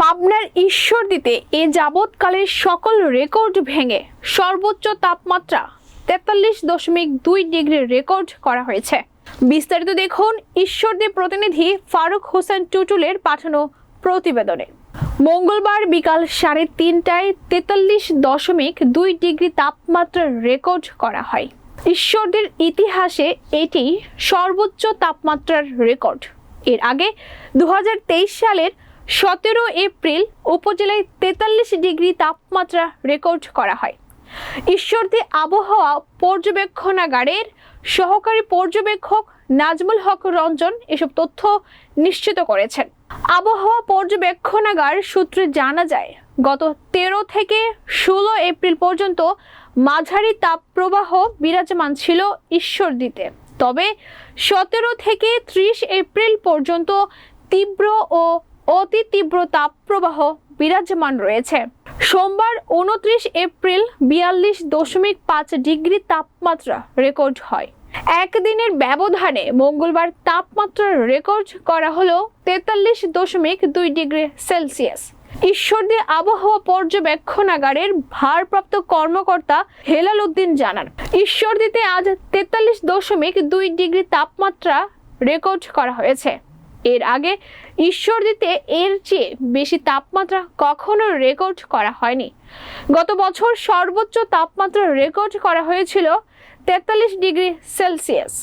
পাবনার ঈশ্বরদীতে এ যাবৎকালের সকল রেকর্ড ভেঙে সর্বোচ্চ তাপমাত্রা তেতাল্লিশ দশমিক দুই ডিগ্রি রেকর্ড করা হয়েছে। বিস্তারিত দেখুন ঈশ্বরদী প্রতিনিধি ফারুক হোসেন টুটুলের পাঠানো প্রতিবেদনে। মঙ্গলবার বিকাল সাড়ে তিনটায় তেতাল্লিশ দশমিক দুই ডিগ্রি তাপমাত্রা রেকর্ড করা হয়। ঈশ্বরদের ইতিহাসে এটি সর্বোচ্চ তাপমাত্রার রেকর্ড। এর আগে দু হাজার তেইশ সালের সতেরো এপ্রিল উপজেলায় তেতাল্লিশ ডিগ্রি তাপমাত্রা রেকর্ড করা হয়। ঈশ্বরদী আবহাওয়া পর্যবেক্ষণাগারের সহকারী পর্যবেক্ষক নাজমুল হক রঞ্জন এসব তথ্য নিশ্চিত করেছেন। আবহাওয়া পর্যবেক্ষণাগার সূত্রে জানা যায়, গত তেরো থেকে ষোলো এপ্রিল পর্যন্ত মাঝারি তাপপ্রবাহ বিরাজমান ছিল ঈশ্বরদীতে। তবে সতেরো থেকে ত্রিশ এপ্রিল পর্যন্ত তীব্র ও অতি তীব্র তাপপ্রবাহ বিরাজমান রয়েছে। সোমবার উনত্রিশ এপ্রিল বিয়াল্লিশ দশমিক পাঁচ ডিগ্রি তাপমাত্রা রেকর্ড হয়। একদিনের ব্যবধানে মঙ্গলবার তাপমাত্রার রেকর্ড করা হলো তেতাল্লিশ দশমিক দুই ডিগ্রি সেলসিয়াস। ঈশ্বরদী আবহাওয়া পর্যবেক্ষণাগারের ভারপ্রাপ্ত কর্মকর্তা হেলাল উদ্দিন জানান, ঈশ্বরদীতে আজ তেতাল্লিশ দশমিক দুই ডিগ্রি তাপমাত্রা রেকর্ড করা হয়েছে। এর আগে ঈশ্বরদীতে এর চেয়ে বেশি তাপমাত্রা কখনো রেকর্ড করা হয়নি। গত বছর সর্বোচ্চ তাপমাত্রা রেকর্ড করা হয়েছিল তেতাল্লিশ ডিগ্রি সেলসিয়াস।